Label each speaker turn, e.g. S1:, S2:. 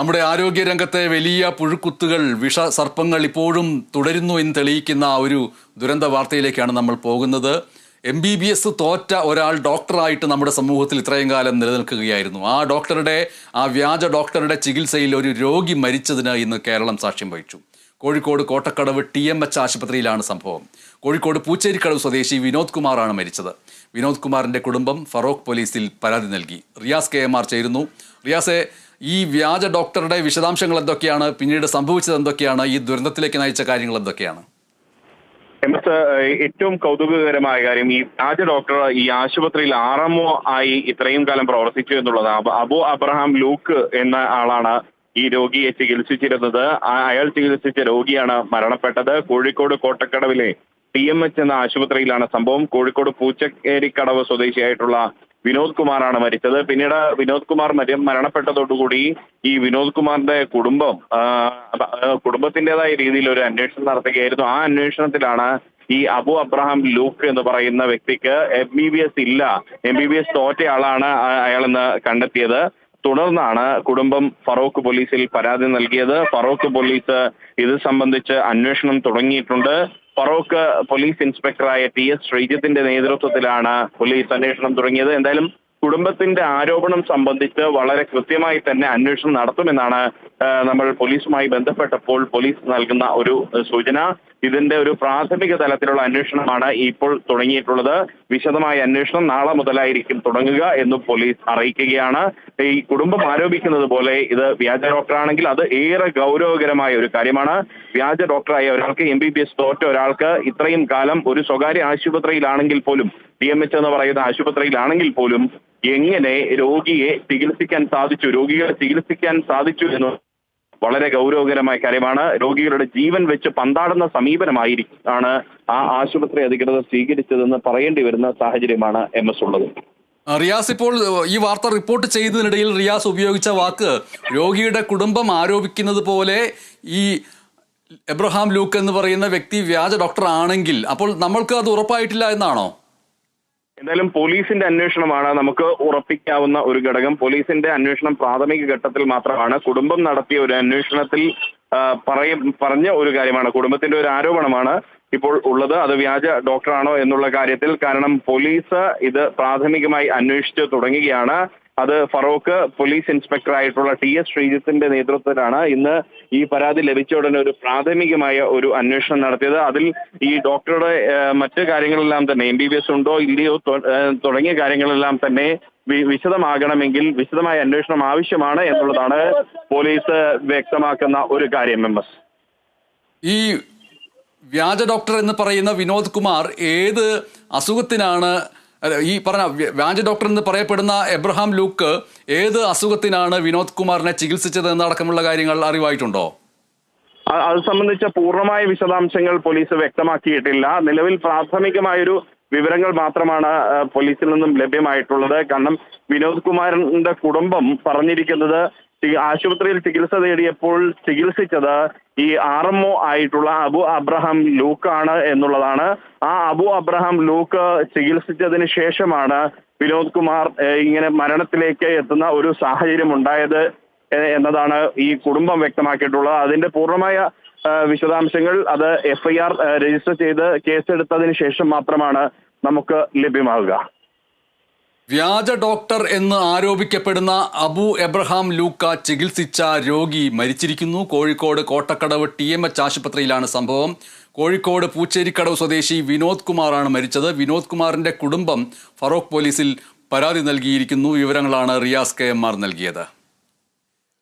S1: നമ്മുടെ ആരോഗ്യ രംഗത്തെ വലിയ പുഴുക്കുത്തുകൾ വിഷ സർപ്പങ്ങൾ ഇപ്പോഴും തുടരുന്നു എന്ന് തെളിയിക്കുന്ന ഒരു ദുരന്ത വാർത്തയിലേക്കാണ് നമ്മൾ പോകുന്നത്. എം ബി ബി എസ് തോറ്റ ഒരാൾ ഡോക്ടറായിട്ട് നമ്മുടെ സമൂഹത്തിൽ ഇത്രയും കാലം നിലനിൽക്കുകയായിരുന്നു. ആ ഡോക്ടറുടെ ആ വ്യാജ ഡോക്ടറുടെ ചികിത്സയിൽ ഒരു രോഗി മരിച്ചതിന് ഇന്ന് കേരളം സാക്ഷ്യം വഹിച്ചു. Kozhikode Kottakkadavu T M H ആശുപത്രിയിലാണ് സംഭവം. കോഴിക്കോട് പൂച്ചേരിക്കടവ് സ്വദേശി വിനോദ് കുമാറാണ് മരിച്ചത്. വിനോദ് കുമാറിന്റെ കുടുംബം ഫറോക്ക് പോലീസിൽ പരാതി നൽകി. റിയാസ് കെ എം ആർ ചേരുന്നു. റിയാസെ ഈ വ്യാജ ഡോക്ടറുടെ വിശദാംശങ്ങൾ എന്തൊക്കെയാണ്? പിന്നീട് സംഭവിച്ചത് എന്തൊക്കെയാണ്? ഈ ദുരന്തത്തിലേക്ക് നയിച്ച കാര്യങ്ങൾ എന്തൊക്കെയാണ്?
S2: എം എസ് ഏറ്റവും കൗതുകകരമായ കാര്യം ഈ വ്യാജ ഡോക്ടർ ഈ ആശുപത്രിയിൽ ആർഎംഒ ആയി ഇത്രയും കാലം പ്രവർത്തിച്ചു എന്നുള്ളത്. അബ- അബു അബ്രഹാം ലൂക്ക് എന്ന ആളാണ് ഈ രോഗിയെ ചികിത്സിച്ചിരുന്നത്. അയാൾ ചികിത്സിച്ച രോഗിയാണ് മരണപ്പെട്ടത്. കോഴിക്കോട് കോട്ടക്കടവിലെ ടി എം എച്ച് എന്ന ആശുപത്രിയിലാണ് സംഭവം. കോഴിക്കോട് പൂച്ചക്കേരിക്കടവ് സ്വദേശിയായിട്ടുള്ള വിനോദ് കുമാറാണ് മരിച്ചത്. പിന്നീട് വിനോദ് കുമാർ മരി മരണപ്പെട്ടതോടുകൂടി ഈ വിനോദ് കുമാറിന്റെ കുടുംബം കുടുംബത്തിന്റേതായ രീതിയിൽ ഒരു അന്വേഷണം നടത്തുകയായിരുന്നു. ആ അന്വേഷണത്തിലാണ് ഈ അബു അബ്രഹാം ലൂക്ക് എന്ന് പറയുന്ന വ്യക്തിക്ക് എം ബി ബി എസ് ഇല്ല. എം ബി ബി എസ് തോറ്റയാളാണ് അയാളെന്ന് കണ്ടെത്തിയത്. തുടർന്നാണ് കുടുംബം ഫറോക്ക് പോലീസിൽ പരാതി നൽകിയത്. ഫറോക്ക് പോലീസ് ഇത് സംബന്ധിച്ച് അന്വേഷണം തുടങ്ങിയിട്ടുണ്ട്. ഫറോക്ക് പോലീസ് ഇൻസ്പെക്ടറായ ടി എസ് ശ്രീജിത്തിന്റെ നേതൃത്വത്തിലാണ് പോലീസ് അന്വേഷണം തുടങ്ങിയത്. എന്തായാലും കുടുംബത്തിന്റെ ആരോപണം സംബന്ധിച്ച് വളരെ കൃത്യമായി തന്നെ അന്വേഷണം നടത്തുമെന്നാണ് നമ്മൾ പോലീസുമായി ബന്ധപ്പെട്ടപ്പോൾ പോലീസ് നൽകുന്ന ഒരു സൂചന. ഇതിന്റെ ഒരു പ്രാഥമിക തലത്തിലുള്ള അന്വേഷണമാണ് ഇപ്പോൾ തുടങ്ങിയിട്ടുള്ളത്. വിശദമായ അന്വേഷണം നാളെ മുതലായിരിക്കും തുടങ്ങുക എന്ന് പോലീസ് അറിയിക്കുകയാണ്. ഈ കുടുംബം ആരോപിക്കുന്നത് പോലെ ഇത് വ്യാജ ഡോക്ടറാണെങ്കിൽ അത് ഏറെ ഗൗരവകരമായ ഒരു കാര്യമാണ്. വ്യാജ ഡോക്ടറായ ഒരാൾക്ക് എം ബി ബി എസ് തോറ്റ ഒരാൾക്ക് ഇത്രയും കാലം ഒരു സ്വകാര്യ ആശുപത്രിയിലാണെങ്കിൽ പോലും ഡി എം എച്ച് എന്ന് പറയുന്ന ആശുപത്രിയിലാണെങ്കിൽ പോലും എങ്ങനെ രോഗിയെ ചികിത്സിക്കാൻ സാധിച്ചു രോഗികളെ ചികിത്സിക്കാൻ സാധിച്ചു എന്ന് വളരെ ഗൗരവകരമായ കാര്യമാണ്. രോഗികളുടെ ജീവൻ വെച്ച് പന്താടുന്ന സമീപനമായിരിക്കും ആണ് ആ ആശുപത്രി അധികൃതർ സ്വീകരിച്ചതെന്ന് പറയേണ്ടി വരുന്ന സാഹചര്യമാണ് എം എസ് ഉള്ളത്.
S1: റിയാസ് ഇപ്പോൾ ഈ വാർത്ത റിപ്പോർട്ട് ചെയ്തതിനിടയിൽ റിയാസ് ഉപയോഗിച്ച വാക്ക് രോഗിയുടെ കുടുംബം ആരോപിക്കുന്നത് പോലെ ഈ എബ്രഹാം ലൂക്ക് എന്ന് പറയുന്ന വ്യക്തി വ്യാജ ഡോക്ടർ ആണെങ്കിൽ അപ്പോൾ നമ്മൾക്ക് അത് ഉറപ്പായിട്ടില്ല എന്നാണോ?
S2: എന്തായാലും പോലീസിന്റെ അന്വേഷണമാണ് നമുക്ക് ഉറപ്പിക്കാവുന്ന ഒരു ഘടകം. പോലീസിന്റെ അന്വേഷണം പ്രാഥമിക ഘട്ടത്തിൽ മാത്രമാണ്. കുടുംബം നടത്തിയ ഒരു അന്വേഷണത്തിൽ പറയും പറഞ്ഞ ഒരു കാര്യമാണ്. കുടുംബത്തിന്റെ ഒരു ആരോപണമാണ് ഇപ്പോൾ ഉള്ളത്. അത് വ്യാജ ഡോക്ടറാണോ എന്നുള്ള കാര്യത്തിൽ കാരണം പോലീസ് ഇത് പ്രാഥമികമായി അന്വേഷിച്ചു തുടങ്ങുകയാണ്. അത് ഫറോക്ക് പോലീസ് ഇൻസ്പെക്ടർ ആയിട്ടുള്ള ടി എസ് ശ്രീജിത്തിന്റെ നേതൃത്വത്തിലാണ് ഇന്ന് ഈ പരാതി ലഭിച്ച ഉടനെ ഒരു പ്രാഥമികമായ ഒരു അന്വേഷണം നടത്തിയത്. അതിൽ ഈ ഡോക്ടറുടെ മറ്റു കാര്യങ്ങളെല്ലാം തന്നെ എം ബി ബി എസ് ഉണ്ടോ ഇല്ലയോ തുടങ്ങിയ കാര്യങ്ങളെല്ലാം തന്നെ വിശദമാകണമെങ്കിൽ വിശദമായ അന്വേഷണം ആവശ്യമാണ് എന്നുള്ളതാണ് പോലീസ് വ്യക്തമാക്കുന്ന ഒരു കാര്യം എം
S1: ഈ വ്യാജ ഡോക്ടർ എന്ന് പറയുന്ന വിനോദ് കുമാർ ഏത് അസുഖത്തിനാണ് ഈ പറഞ്ഞ വ്യ- വ്യാജ ഡോക്ടർ എന്ന് പറയപ്പെടുന്ന എബ്രഹാം ലൂക്ക് ഏത് അസുഖത്തിനാണ് വിനോദ് കുമാറിനെ ചികിത്സിച്ചത് എന്നടക്കമുള്ള കാര്യങ്ങൾ അറിവായിട്ടുണ്ടോ?
S2: അത് സംബന്ധിച്ച പൂർണമായ വിശദാംശങ്ങൾ പോലീസ് വ്യക്തമാക്കിയിട്ടില്ല. നിലവിൽ പ്രാഥമികമായൊരു വിവരങ്ങൾ മാത്രമാണ് പോലീസിൽ നിന്നും ലഭ്യമായിട്ടുള്ളത്. കാരണം വിനോദ് കുമാറിന്റെ കുടുംബം പറഞ്ഞിരിക്കുന്നത് ആശുപത്രിയിൽ ചികിത്സ തേടിയപ്പോൾ ചികിത്സിച്ചത് ഈ ആർ എം ഒ ആയിട്ടുള്ള അബു അബ്രഹാം ലൂക്ക് ആണ് എന്നുള്ളതാണ്. ആ അബു അബ്രഹാം ലൂക്ക് ചികിത്സിച്ചതിന് ശേഷമാണ് വിനോദ് കുമാർ ഇങ്ങനെ മരണത്തിലേക്ക് എത്തുന്ന ഒരു സാഹചര്യം ഉണ്ടായത് എന്നതാണ് ഈ കുടുംബം വ്യക്തമാക്കിയിട്ടുള്ളത്. അതിന്റെ പൂർണമായ വിശദാംശങ്ങൾ അത് എഫ്ഐആർ രജിസ്റ്റർ ചെയ്ത് കേസെടുത്തതിന് ശേഷം മാത്രമാണ് നമുക്ക് ലഭ്യമാവുക.
S1: വ്യാജ ഡോക്ടർ എന്ന് ആരോപിക്കപ്പെടുന്ന അബു എബ്രഹാം ലൂക്ക ചികിത്സിച്ച രോഗി മരിച്ചിരിക്കുന്നു. Kozhikode Kottakkadavu T M H ആശുപത്രിയിലാണ് സംഭവം. കോഴിക്കോട് പൂച്ചേരിക്കടവ് സ്വദേശി വിനോദ് കുമാറാണ് മരിച്ചത്. വിനോദ് കുമാറിന്റെ കുടുംബം ഫറോക്ക് പോലീസിൽ പരാതി നൽകിയിരിക്കുന്നു. വിവരങ്ങളാണ് റിയാസ് കെ എം ആർ നൽകിയത്.